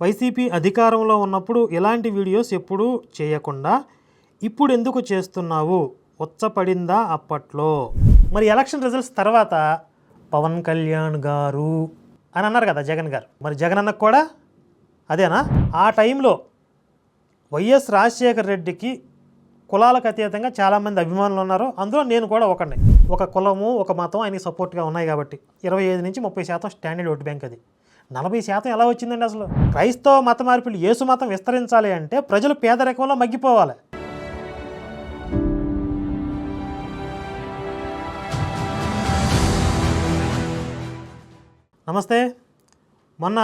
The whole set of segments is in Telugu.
వైసీపీ అధికారంలో ఉన్నప్పుడు ఇలాంటి వీడియోస్ ఎప్పుడూ చేయకుండా ఇప్పుడు ఎందుకు చేస్తున్నావు? ఉచ్చపడిందా అప్పట్లో? మరి ఎలక్షన్ రిజల్ట్స్ తర్వాత పవన్ కళ్యాణ్ గారు అని అన్నారు కదా జగన్ గారు. మరి జగన్ అన్నకు కూడా అదేనా? ఆ టైంలో వైఎస్ రాజశేఖర రెడ్డికి కులాలకు అతీతంగా చాలామంది అభిమానులు ఉన్నారు. అందులో నేను కూడా ఒకడిని. ఒక కులము ఒక మతం ఆయనకి సపోర్ట్గా ఉన్నాయి కాబట్టి. ఇరవై ఐదు నుంచి ముప్పై శాతం స్టాండర్డ్ ఓటు బ్యాంక్ అది. నలభై శాతం ఎలా వచ్చిందండి అసలు? క్రైస్తవ మత మార్పులు యేసు మతం విస్తరించాలి అంటే ప్రజలు పేదరికంలో మగ్గిపోవాలి. నమస్తే. మొన్న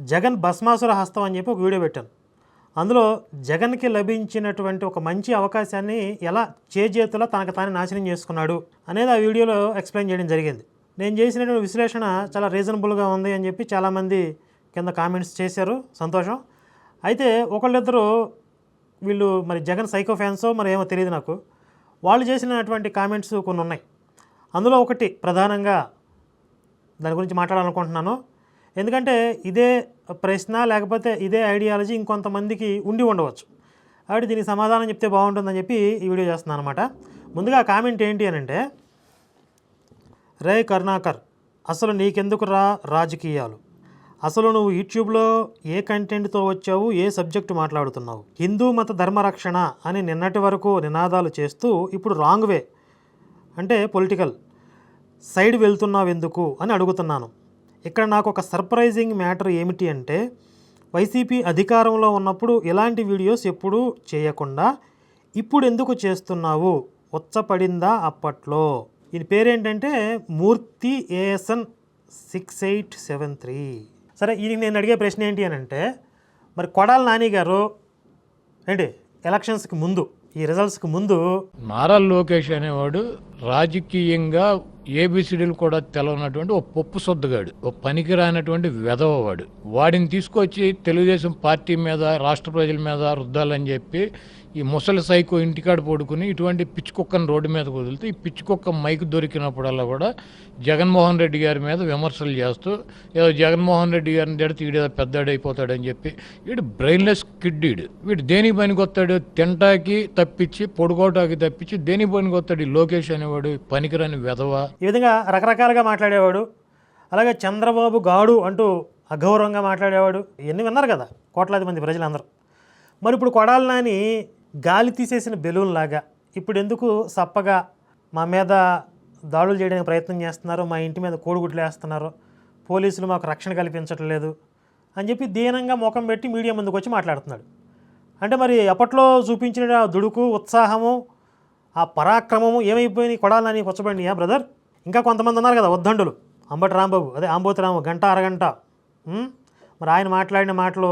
జగన్ భస్మాసుర హస్తం అని చెప్పి ఒక వీడియో పెట్టాను. అందులో జగన్కి లభించినటువంటి ఒక మంచి అవకాశాన్ని ఎలా చేజేతులా తనకు తాను నాశనం చేసుకున్నాడు అనేది ఆ వీడియోలో ఎక్స్ప్లెయిన్ చేయడం జరిగింది. నేను చేసినటువంటి విశ్లేషణ చాలా రీజనబుల్గా ఉంది అని చెప్పి చాలామంది కింద కామెంట్స్ చేశారు. సంతోషం. అయితే ఒకళ్ళిద్దరూ వీళ్ళు మరి జగన్ సైకో ఫ్యాన్సో మరి ఏమో తెలియదు నాకు. వాళ్ళు చేసినటువంటి కామెంట్స్ కొన్ని ఉన్నాయి. అందులో ఒకటి ప్రధానంగా దాని గురించి మాట్లాడాలనుకుంటున్నాను. ఎందుకంటే ఇదే ప్రశ్న లేకపోతే ఇదే ఐడియాలజీ ఇంకొంతమందికి ఉండి ఉండవచ్చు. కాబట్టి దీనికి సమాధానం చెప్తే బాగుంటుందని చెప్పి ఈ వీడియో చేస్తున్నాను అనమాట ముందుగా కామెంట్ ఏంటి అని అంటే రే కరుణాకర్ అసలు నీకెందుకు రా రాజకీయాలు? అసలు నువ్వు యూట్యూబ్లో ఏ కంటెంట్తో వచ్చావు ఏ సబ్జెక్టు మాట్లాడుతున్నావు? హిందూ మత ధర్మరక్షణ అని నిన్నటి వరకు నినాదాలు చేస్తూ ఇప్పుడు రాంగ్ వే. అంటే పొలిటికల్. సైడ్ వెళ్తున్నావు ఎందుకు అని అడుగుతున్నాను. ఇక్కడ నాకు ఒక సర్ప్రైజింగ్ మ్యాటర్ ఏమిటి అంటే వైసీపీ అధికారంలో ఉన్నప్పుడు ఇలాంటి వీడియోస్ ఎప్పుడూ చేయకుండా ఇప్పుడు ఎందుకు చేస్తున్నావు? ఉచ్చపడిందా అప్పట్లో? ఈయన పేరేంటంటే Murthy ASN six eight seven three. సరే ఈయన నేను అడిగే ప్రశ్న ఏంటి అని అంటే మరి కొడాల నాని గారు ఏంటి ఎలక్షన్స్కి ముందు ఈ రిజల్ట్స్కి ముందు నారా లోకేష్ అనేవాడు రాజకీయంగా ఏబిసిడీలు కూడా తెలవనటువంటి ఓ పప్పు సొద్దుగాడు ఓ పనికి రానటువంటి వెధవవాడు వాడిని తీసుకొచ్చి తెలుగుదేశం పార్టీ మీద రాష్ట్ర ప్రజల మీద రుద్దాలని చెప్పి ఈ ముసలి సైకో ఇంటికాడ పడుకుని ఇటువంటి పిచ్చి కుక్కను రోడ్డు మీద వదిలితే ఈ పిచ్చి మైక్ దొరికినప్పుడల్లా కూడా జగన్మోహన్ రెడ్డి గారి మీద విమర్శలు చేస్తూ ఏదో జగన్మోహన్ రెడ్డి గారిని తిడితే వీడేదో పెద్దాడైపోతాడని చెప్పి. వీడు బ్రెయిన్లెస్ కిడ్ వీడు వీడు దేనికి పనికొస్తాడు? తింటాకి తప్పించి పొడుకోటాకి తప్పించి దేనికి పనికొస్తాడు? ఈ లోకేష్ అనేవాడు పనికిరాని వెధవ. ఈ విధంగా రకరకాలుగా మాట్లాడేవాడు. అలాగే చంద్రబాబు గాడు అంటూ అగౌరవంగా మాట్లాడేవాడు. ఇవన్నీ విన్నారు కదా కోట్లాది మంది ప్రజలందరూ. మరి ఇప్పుడు కొడాలి నాని గాలి తీసేసిన బెలూన్ లాగా. ఇప్పుడు ఎందుకు సప్పగా మా మీద దాడులు చేయడానికి ప్రయత్నం చేస్తున్నారు? మా ఇంటి మీద కోడిగుడ్లు వేస్తున్నారు పోలీసులు మాకు రక్షణ కల్పించట్లేదు అని చెప్పి దీనంగా ముఖం పెట్టి మీడియా ముందుకు వచ్చి మాట్లాడుతున్నాడు. అంటే మరి అప్పట్లో చూపించిన ఆ దుడుకు ఉత్సాహము ఆ పరాక్రమము ఏమైపోయినాయి? కొడాలని కొచ్చబండియా బ్రదర్? ఇంకా కొంతమంది ఉన్నారు కదా వద్దండులు. అంబటి రాంబాబు అదే అంబోతిరాము గంట అరగంట. మరి ఆయన మాట్లాడిన మాటలు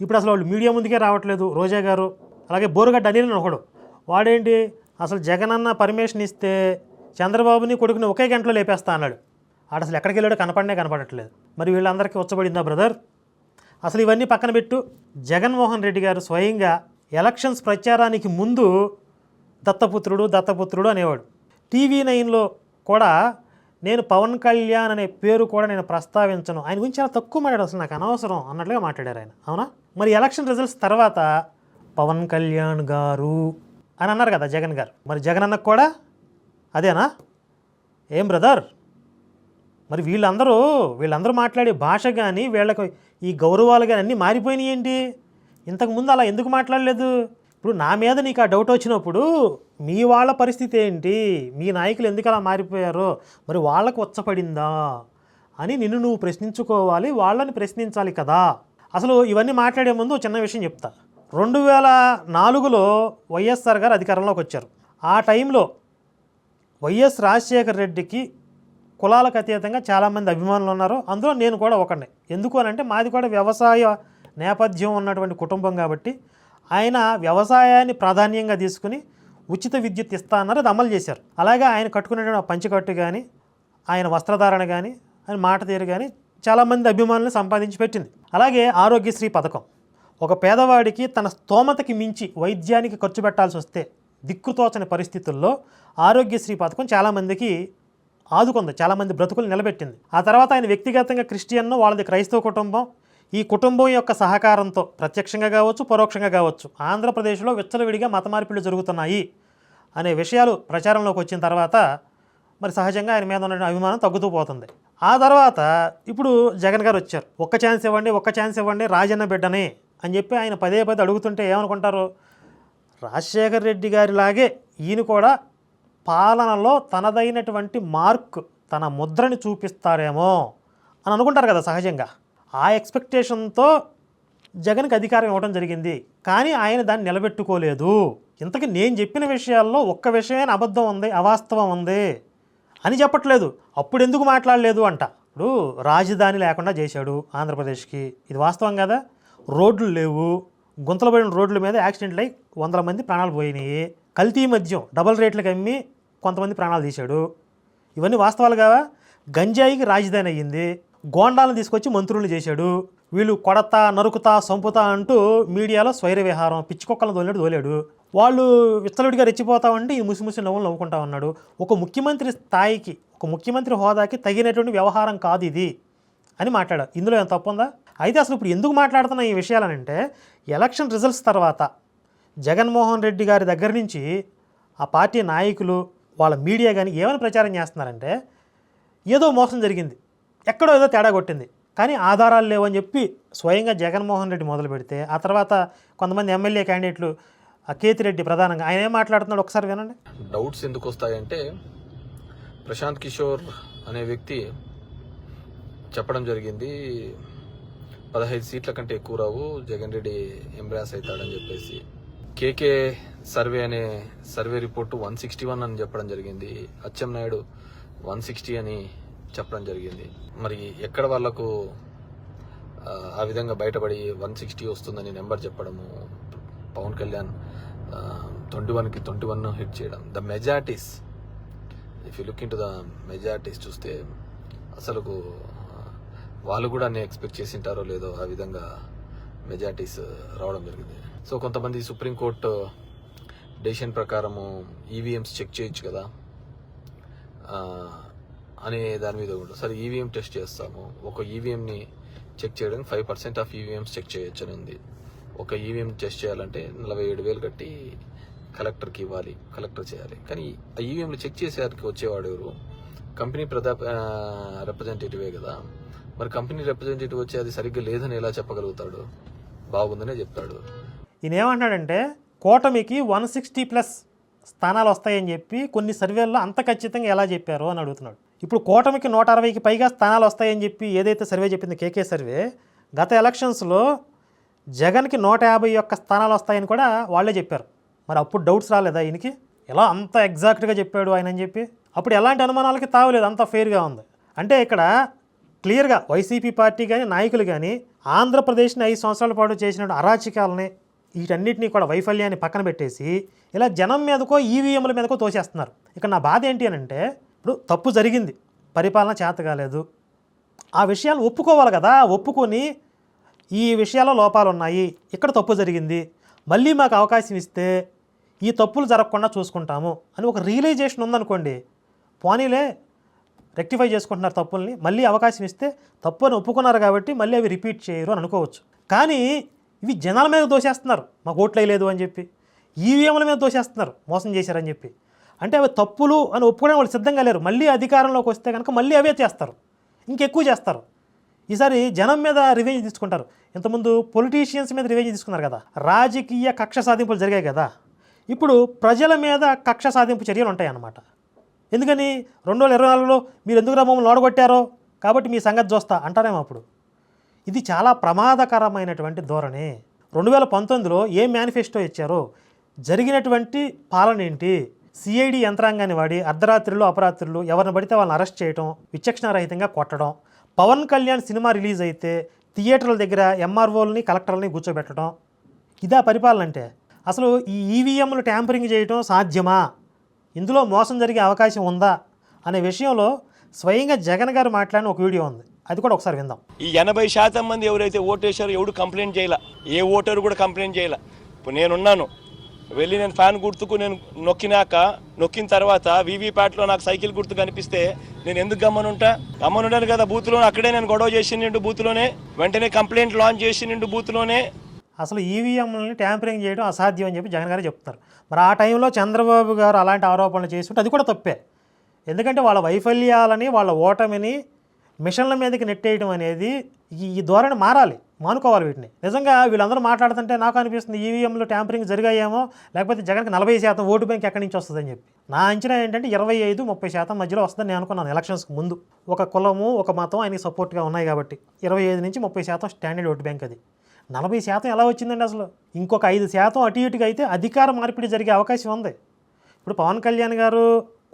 ఇప్పుడు అసలు వాళ్ళు మీడియా ముందుకే రావట్లేదు. రోజా గారు అలాగే బోరుగడ్డ అనిల్ ఒకడు. వాడేంటి? అసలు జగనన్న పర్మిషన్ ఇస్తే చంద్రబాబుని కొడుకుని ఒకే గంటలో లేపేస్తా అన్నాడు. ఆడు అసలు ఎక్కడికి వెళ్ళాడో కనపడనే కనపడట్లేదు. మరి వీళ్ళందరికీ వచ్చబడిందా బ్రదర్? అసలు ఇవన్నీ పక్కన పెట్టు. జగన్మోహన్ రెడ్డి గారు స్వయంగా ఎలక్షన్స్ ప్రచారానికి ముందు దత్తపుత్రుడు దత్తపుత్రుడు అనేవాడు. టీవీ నైన్లో కూడా నేను పవన్ కళ్యాణ్ అనే పేరు కూడా నేను ప్రస్తావించను. ఆయన గురించి చాలా తక్కువ మాట్లాడు అసలు నాకు అనవసరం అన్నట్లుగా మాట్లాడారు ఆయన. అవునా? మరి ఎలక్షన్ రిజల్ట్స్ తర్వాత పవన్ కళ్యాణ్ గారు అని అన్నారు కదా జగన్ గారు. మరి జగన్ అన్నకు కూడా అదేనా? ఏం బ్రదర్ మరి వీళ్ళందరూ వీళ్ళందరూ మాట్లాడే భాష కానీ వీళ్ళకి ఈ గౌరవాలు కానీ అన్నీ మారిపోయినాయి ఏంటి? ఇంతకుముందు అలా ఎందుకు మాట్లాడలేదు? ఇప్పుడు నా మీద నీకు ఆ డౌట్ వచ్చినప్పుడు మీ వాళ్ళ పరిస్థితి ఏంటి? మీ నాయకులు ఎందుకు అలా మారిపోయారో? మరి వాళ్ళకు వచ్చపడిందా అని నిన్ను నువ్వు ప్రశ్నించుకోవాలి వాళ్ళని ప్రశ్నించాలి కదా. అసలు ఇవన్నీ మాట్లాడే ముందు చిన్న విషయం చెప్తా. రెండు వేల నాలుగులో వైఎస్ఆర్ గారు అధికారంలోకి వచ్చారు. ఆ టైంలో వైఎస్ రాజశేఖర రెడ్డికి కులాలకు అతీతంగా చాలామంది అభిమానులు ఉన్నారు. అందులో నేను కూడా ఒకడిని. ఎందుకు అని అంటే మాది కూడా వ్యవసాయ నేపథ్యం ఉన్నటువంటి కుటుంబం కాబట్టి ఆయన వ్యవసాయాన్ని ప్రాధాన్యంగా తీసుకుని ఉచిత విద్యుత్ ఇస్తా అన్నారు అది అమలు చేశారు. అలాగే ఆయన కట్టుకునేటువంటి పంచకట్టు కానీ ఆయన వస్త్రధారణ కానీ ఆయన మాట తీరు కానీ చాలామంది అభిమానులను సంపాదించి పెట్టింది. అలాగే ఆరోగ్యశ్రీ పథకం. ఒక పేదవాడికి తన స్తోమతకి మించి వైద్యానికి ఖర్చు పెట్టాల్సి వస్తే దిక్కుతోచని పరిస్థితుల్లో ఆరోగ్యశ్రీ పథకం చాలామందికి ఆదుకుంది చాలామంది బ్రతుకులు నిలబెట్టింది. ఆ తర్వాత ఆయన వ్యక్తిగతంగా క్రిస్టియన్ను వాళ్ళది క్రైస్తవ కుటుంబం. ఈ కుటుంబం యొక్క సహకారంతో ప్రత్యక్షంగా కావచ్చు పరోక్షంగా కావచ్చు ఆంధ్రప్రదేశ్లో విచ్చలవిడిగా మత మార్పిళ్ళు జరుగుతున్నాయి అనే విషయాలు ప్రచారంలోకి వచ్చిన తర్వాత మరి సహజంగా ఆయన మీద ఉన్న అభిమానం తగ్గుతూ పోతుంది. ఆ తర్వాత ఇప్పుడు జగన్ గారు వచ్చారు. ఒక్క ఛాన్స్ ఇవ్వండి ఒక్క ఛాన్స్ ఇవ్వండి రాజన్న బిడ్డని అని చెప్పి ఆయన పదే పదే అడుగుతుంటే ఏమనుకుంటారు? రాజశేఖర్ రెడ్డి గారిలాగే ఈయన కూడా పాలనలో తనదైనటువంటి మార్క్ తన ముద్రని చూపిస్తారేమో అని అనుకుంటారు కదా సహజంగా. ఆ ఎక్స్పెక్టేషన్తో జగన్కి అధికారం ఇవ్వడం జరిగింది. కానీ ఆయన దాన్ని నిలబెట్టుకోలేదు. ఇంతకీ నేను చెప్పిన విషయాల్లో ఒక్క విషయమైన అబద్ధం ఉంది అవాస్తవం ఉంది అని చెప్పట్లేదు. అప్పుడు ఎందుకు మాట్లాడలేదు అంట. ఇప్పుడు రాజధాని లేకుండా చేశాడు ఆంధ్రప్రదేశ్కి. ఇది వాస్తవం కదా? రోడ్లు లేవు. గుంతలు పడిన రోడ్ల మీద యాక్సిడెంట్లు అయి వందల మంది ప్రాణాలు పోయినాయి. కల్తీ మద్యం డబల్ రేట్లకు అమ్మి కొంతమంది ప్రాణాలు తీశాడు. ఇవన్నీ వాస్తవాలుగా గంజాయికి రాజధాని అయ్యింది. గోండాలను తీసుకొచ్చి మంత్రులు చేశాడు. వీళ్ళు కొడతా నరుకుతా సంపుతా అంటూ మీడియాలో స్వైర విహారం పిచ్చికొక్కలను తోలేడు తోలేడు. వాళ్ళు విత్తలుడిగా రెచ్చిపోతా ఉంటే ఈ ముసిముసి నవ్వులు నవ్వుకుంటా ఉన్నాడు. ఒక ముఖ్యమంత్రి స్థాయికి ఒక ముఖ్యమంత్రి హోదాకి తగినటువంటి వ్యవహారం కాదు ఇది అని మాట్లాడారు ఇందులో ఏం తప్పుందా? అయితే అసలు ఇప్పుడు ఎందుకు మాట్లాడుతున్న ఈ విషయాలనంటే ఎలక్షన్ రిజల్ట్స్ తర్వాత జగన్మోహన్ రెడ్డి గారి దగ్గర నుంచి ఆ పార్టీ నాయకులు వాళ్ళ మీడియా కానీ ఏమైనా ప్రచారం చేస్తున్నారంటే ఏదో మోసం జరిగింది. ఎక్కడో ఏదో తేడా కొట్టింది. కానీ ఆధారాలు లేవని చెప్పి స్వయంగా జగన్మోహన్ రెడ్డి మొదలు పెడితే ఆ తర్వాత కొంతమంది ఎమ్మెల్యే క్యాండిడేట్లు ఆ కేతిరెడ్డి ప్రధానంగా ఆయన ఏం మాట్లాడుతున్నాడు ఒకసారి వినండి. డౌట్స్ ఎందుకు వస్తాయంటే ప్రశాంత్ కిషోర్ అనే వ్యక్తి చెప్పడం జరిగింది. పదహైదు సీట్ల కంటే ఎక్కువ రావు. జగన్ రెడ్డి ఎంబ్రాస్ అవుతాడని చెప్పేసి. కేకే సర్వే అనే survey report one sixty one అని చెప్పడం జరిగింది. అచ్చెం నాయుడు వన్ సిక్స్టీ అని చెప్పడం జరిగింది. మరి ఎక్కడ వాళ్ళకు ఆ, ఆ విధంగా బయటపడి వన్ సిక్స్టీ వస్తుందని నెంబర్ చెప్పడము పవన్ కళ్యాణ్ ట్వంటీ వన్కి ట్వంటీ వన్ హిట్ చేయడం. The majorities if you look into the majorities చూస్తే అసలు వాళ్ళు కూడా నేను ఎక్స్పెక్ట్ చేసింటారో లేదో ఆ విధంగా మెజార్టీస్ uh, రావడం జరిగింది. సో కొంతమంది సుప్రీంకోర్టు డెసిషన్ uh, ప్రకారము ఈవీఎంస్ చెక్ చేయొచ్చు కదా అనే దాని మీద కూడా. సరే ఈవీఎం టెస్ట్ చేస్తాము. ఒక ఈవీఎంని చెక్ చేయడానికి five percent of EVMs check చేయొచ్చు అని ఉంది. ఒక ఈవీఎం టెస్ట్ చేయాలంటే నలభై ఏడు వేలు కట్టి కలెక్టర్కి ఇవ్వాలి కలెక్టర్ చేయాలి. కానీ ఆ ఈవీఎంలు చెక్ చేసేవారికి వచ్చేవాడు ఎవరు? కంపెనీ ప్రదా రిప్రజెంటేటివే కదా. మరి కంపెనీ రిప్రజెంటేటివ్ వచ్చి అది సరిగ్గా లేదని ఎలా చెప్పగలుగుతాడు? బాగుందనే చెప్తాడు. ఈయన ఏమంటాడంటే కూటమికి వన్ సిక్స్టీ ప్లస్ స్థానాలు వస్తాయని చెప్పి కొన్ని సర్వేల్లో అంత ఖచ్చితంగా ఎలా చెప్పారు అని అడుగుతున్నాడు. ఇప్పుడు కూటమికి నూట అరవైకి పైగా స్థానాలు వస్తాయని చెప్పి ఏదైతే సర్వే చెప్పింది కేకే సర్వే గత ఎలక్షన్స్లో జగన్కి నూట యాభై ఒక్క స్థానాలు వస్తాయని కూడా వాళ్ళే చెప్పారు. మరి అప్పుడు డౌట్స్ రాలేదా ఈయనకి? ఎలా అంత ఎగ్జాక్ట్గా చెప్పాడు ఆయన అని చెప్పి? అప్పుడు ఎలాంటి అనుమానాలకి తావలేదు అంత ఫెయిర్గా ఉంది. అంటే ఇక్కడ క్లియర్గా వైసీపీ పార్టీ కానీ నాయకులు కానీ ఆంధ్రప్రదేశ్ని ఐదు సంవత్సరాల పాటు చేసిన అరాచకాలని వీటన్నిటినీ కూడా వైఫల్యాన్ని పక్కన పెట్టేసి ఇలా జనం మీదకో ఈవీఎంల మీదకో తోసేస్తున్నారు. ఇక్కడ నా బాధ ఏంటి అని అంటే ఇప్పుడు తప్పు జరిగింది. పరిపాలన చేత కాలేదు. ఆ విషయాలు ఒప్పుకోవాలి కదా. ఒప్పుకొని ఈ విషయాల్లో లోపాలు ఉన్నాయి ఇక్కడ తప్పు జరిగింది. మళ్ళీ మాకు అవకాశం ఇస్తే ఈ తప్పులు జరగకుండా చూసుకుంటాము అని ఒక రియలైజేషన్ ఉందనుకోండి. పోనీలే రెక్టిఫై చేసుకుంటున్నారు తప్పుల్ని మళ్ళీ అవకాశం ఇస్తే తప్పు అని ఒప్పుకున్నారు కాబట్టి మళ్ళీ అవి రిపీట్ చేయరు అని అనుకోవచ్చు. కానీ ఇవి జనాల మీద దోషేస్తున్నారు. మాకు ఓట్లు వేయలేదు అని చెప్పి. ఈవీఎంల మీద దోషేస్తున్నారు. మోసం చేశారని చెప్పి. అంటే అవి తప్పులు అని ఒప్పుకోవడం వాళ్ళు సిద్ధంగా లేరు. మళ్ళీ అధికారంలోకి వస్తే కనుక మళ్ళీ అవే చేస్తారు. ఇంకెక్కువ చేస్తారు. ఈసారి జనం మీద రివెంజ్ తీసుకుంటారు. ఇంతకుముందు పొలిటీషియన్స్ మీద రివెంజ్ తీసుకున్నారు కదా. రాజకీయ కక్ష సాధింపులు జరిగాయి కదా. ఇప్పుడు ప్రజల మీద కక్ష సాధింపు చర్యలు ఉంటాయి అన్నమాట ఎందుకని రెండు వేల ఇరవై నాలుగులో మీరు ఎందుకు మమ్మల్ని ఓడగొట్టారో కాబట్టి మీ సంగతి చూస్తా అంటారేమో అప్పుడు. ఇది చాలా ప్రమాదకరమైనటువంటి ధోరణి. రెండు వేల పంతొమ్మిదిలో ఏ మేనిఫెస్టో ఇచ్చారో? జరిగినటువంటి పాలన ఏంటి? సిఐడి యంత్రాంగాన్ని వాడి అర్ధరాత్రులు అపరాత్రులు ఎవరిని పడితే వాళ్ళని అరెస్ట్ చేయడం విచక్షణారహితంగా కొట్టడం పవన్ కళ్యాణ్ సినిమా రిలీజ్ అయితే థియేటర్ల దగ్గర ఎంఆర్ఓల్ని కలెక్టర్లని కూర్చోబెట్టడం. ఇదా పరిపాలన అంటే. అసలు ఈ ఈవీఎంలు ట్యాంపరింగ్ చేయడం సాధ్యమా? ఇందులో మోసం జరిగే అవకాశం ఉందా అనే విషయంలో స్వయంగా జగన్ గారు మాట్లాడిన ఒక వీడియో ఉంది. అది కూడా ఒకసారి విందాం. ఈ ఎనభై శాతం మంది ఎవరైతే ఓటేశారో ఎవడు కంప్లైంట్ చేయాల? ఏ ఓటరు కూడా కంప్లైంట్ చేయాల? ఇప్పుడు నేనున్నాను. వెళ్ళి నేను ఫ్యాన్ గుర్తుకు నేను నొక్కినాక నొక్కిన తర్వాత వీవీప్యాట్లో నాకు సైకిల్ గుర్తు కనిపిస్తే నేను ఎందుకు గమ్మనుంటా? గమ్మనుంటాను కదా బూత్లో అక్కడే నేను గొడవ చేసి నిండు బూత్లోనే వెంటనే కంప్లైంట్ లాంచ్ చేసి నిండు బూత్లోనే. అసలు ఈవీఎంలని ట్యాంపరింగ్ చేయడం అసాధ్యం అని చెప్పి జగన్ గారు చెప్తారు మరి ఆ టైంలో చంద్రబాబు గారు అలాంటి ఆరోపణలు చేస్తుంటే అది కూడా తప్పే. ఎందుకంటే వాళ్ళ వైఫల్యాలని వాళ్ళ ఓటమిని మిషన్ల మీదకి నెట్టేయడం అనేది ఈ ఈ ధోరణి మారాలి మానుకోవాలి వీటిని. నిజంగా వీళ్ళందరూ మాట్లాడుతుంటే నాకు అనిపిస్తుంది ఈవీఎంలో ట్యాంపరింగ్ జరిగాయేమో లేకపోతే జగన్కి నలభై శాతం ఓటు బ్యాంక్ ఎక్కడి నుంచి వస్తుందని చెప్పి. నా అంచనా ఏంటంటే ఇరవై ఐదు ముప్పై శాతం మధ్యలో వస్తుందని నేను అనుకున్నాను ఎలక్షన్స్కి ముందు. ఒక కులము ఒక మతం ఆయనకి సపోర్ట్గా ఉన్నాయి కాబట్టి. ఇరవై ఐదు నుంచి ముప్పై శాతం స్టాండర్డ్ ఓటు బ్యాంక్ అది. నలభై శాతం ఎలా వచ్చిందండి అసలు? ఇంకొక ఐదు శాతం అటు ఇటుగా అయితే అధికార మార్పిడి జరిగే అవకాశం ఉంది. ఇప్పుడు పవన్ కళ్యాణ్ గారు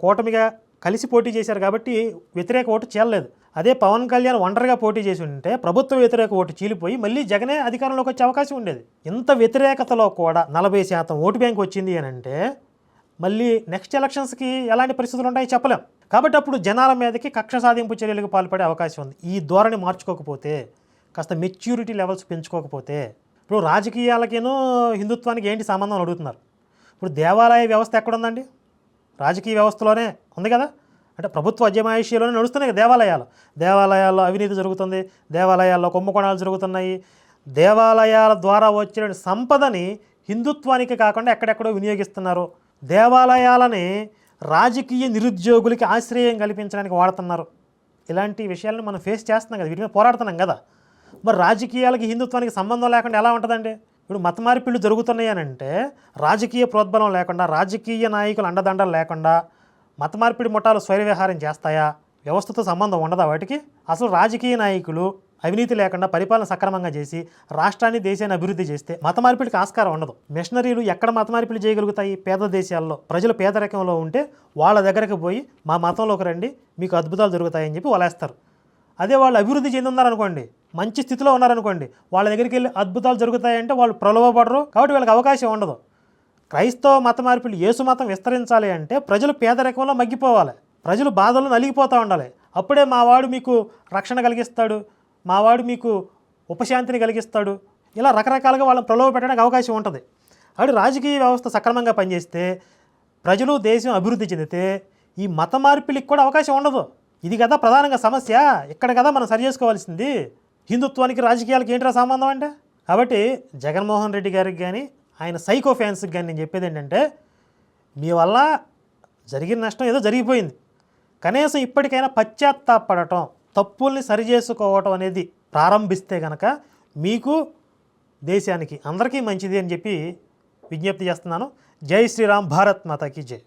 కూటమిగా కలిసి పోటీ చేశారు కాబట్టి వ్యతిరేక ఓటు చేరలేదు అదే పవన్ కళ్యాణ్ ఒంటరిగా పోటీ చేసి ఉంటే ప్రభుత్వ వ్యతిరేక ఓటు చీలిపోయి మళ్ళీ జగనే అధికారంలోకి వచ్చే అవకాశం ఉండేది. ఇంత వ్యతిరేకతలో కూడా నలభై శాతం ఓటు బ్యాంక్ వచ్చింది అని అంటే మళ్ళీ నెక్స్ట్ ఎలక్షన్స్కి ఎలాంటి పరిస్థితులు ఉంటాయో చెప్పలేం. కాబట్టి అప్పుడు జనాల మీదకి కక్ష సాధింపు చర్యలకు పాల్పడే అవకాశం ఉంది. ఈ ధోరణి మార్చుకోకపోతే కాస్త మెచ్యూరిటీ లెవెల్స్ పెంచుకోకపోతే ఇప్పుడు రాజకీయాలకేనూ హిందుత్వానికి ఏంటి సంబంధం అడుగుతున్నారు. ఇప్పుడు దేవాలయ వ్యవస్థ ఎక్కడుందండి? రాజకీయ వ్యవస్థలోనే ఉంది కదా? అంటే ప్రభుత్వ అజమాయిషీలోనే నడుస్తున్నాయి కదా దేవాలయాలు. దేవాలయాల్లో అవినీతి జరుగుతుంది దేవాలయాల్లో కుంభకోణాలు జరుగుతున్నాయి. దేవాలయాల ద్వారా వచ్చిన సంపదని హిందుత్వానికి కాకుండా ఎక్కడెక్కడో వినియోగిస్తున్నారు. దేవాలయాలని రాజకీయ నిరుద్యోగులకి ఆశ్రయం కల్పించడానికి వాడుతున్నారు. ఇలాంటి విషయాలను మనం ఫేస్ చేస్తున్నాం కదా వీటి మీద పోరాడుతున్నాం కదా. మరి రాజకీయాలకి హిందుత్వానికి సంబంధం లేకుండా ఎలా ఉంటుందండి? ఇప్పుడు మత మార్పిళ్ళు జరుగుతున్నాయి అని అంటే రాజకీయ ప్రోద్బలం లేకుండా రాజకీయ నాయకులు అండదండలు లేకుండా మత మార్పిడి ముఠాలు స్వైరవిహారం చేస్తాయా? వ్యవస్థతో సంబంధం ఉండదా వాటికి? అసలు రాజకీయ నాయకులు అవినీతి లేకుండా పరిపాలన సక్రమంగా చేసి రాష్ట్రాన్ని దేశాన్ని అభివృద్ధి చేస్తే మత మార్పిడికి ఆస్కారం ఉండదు. మిషనరీలు ఎక్కడ మత మార్పిడి చేయగలుగుతాయి? పేద దేశాల్లో. ప్రజలు పేదరికంలో ఉంటే వాళ్ళ దగ్గరకు పోయి మా మతంలోకి రండి మీకు అద్భుతాలు జరుగుతాయని చెప్పి వలేస్తారు. అదే వాళ్ళు అభివృద్ధి చెందిన్నారనుకోండి మంచి స్థితిలో ఉన్నారనుకోండి వాళ్ళ దగ్గరికి వెళ్ళి అద్భుతాలు జరుగుతాయంటే వాళ్ళు ప్రలోభపడరు. కాబట్టి వీళ్ళకి అవకాశం ఉండదు. క్రైస్తవ మత మార్పులు యేసు మతం విస్తరించాలి అంటే ప్రజలు పేదరికంలో మగ్గిపోవాలి. ప్రజలు బాధలు నలిగిపోతూ ఉండాలి. అప్పుడే మావాడు మీకు రక్షణ కలిగిస్తాడు మావాడు మీకు ఉపశాంతిని కలిగిస్తాడు. ఇలా రకరకాలుగా వాళ్ళని ప్రలోభ పెట్టడానికి అవకాశం ఉంటుంది. అటు రాజకీయ వ్యవస్థ సక్రమంగా పనిచేస్తే ప్రజలు దేశం అభివృద్ధి చెందితే ఈ మత మార్పిడికి కూడా అవకాశం ఉండదు. ఇది కదా ప్రధానంగా సమస్య. ఇక్కడ కదా మనం సరి చేసుకోవాల్సింది. హిందుత్వానికి రాజకీయాలకి ఏంట్రా సంబంధం అంటే? కాబట్టి జగన్మోహన్ రెడ్డి గారికి కానీ ఆయన సైకో ఫ్యాన్స్కి కానీ నేను చెప్పేది ఏంటంటే మీ వల్ల జరిగిన నష్టం ఏదో జరిగిపోయింది. కనీసం ఇప్పటికైనా పశ్చాత్తాపడటం తప్పుల్ని సరిచేసుకోవటం అనేది ప్రారంభిస్తే కనుక మీకు దేశానికి అందరికీ మంచిది అని చెప్పి విజ్ఞప్తి చేస్తున్నాను. జై శ్రీరామ్ భారత్ మాతాకి జై.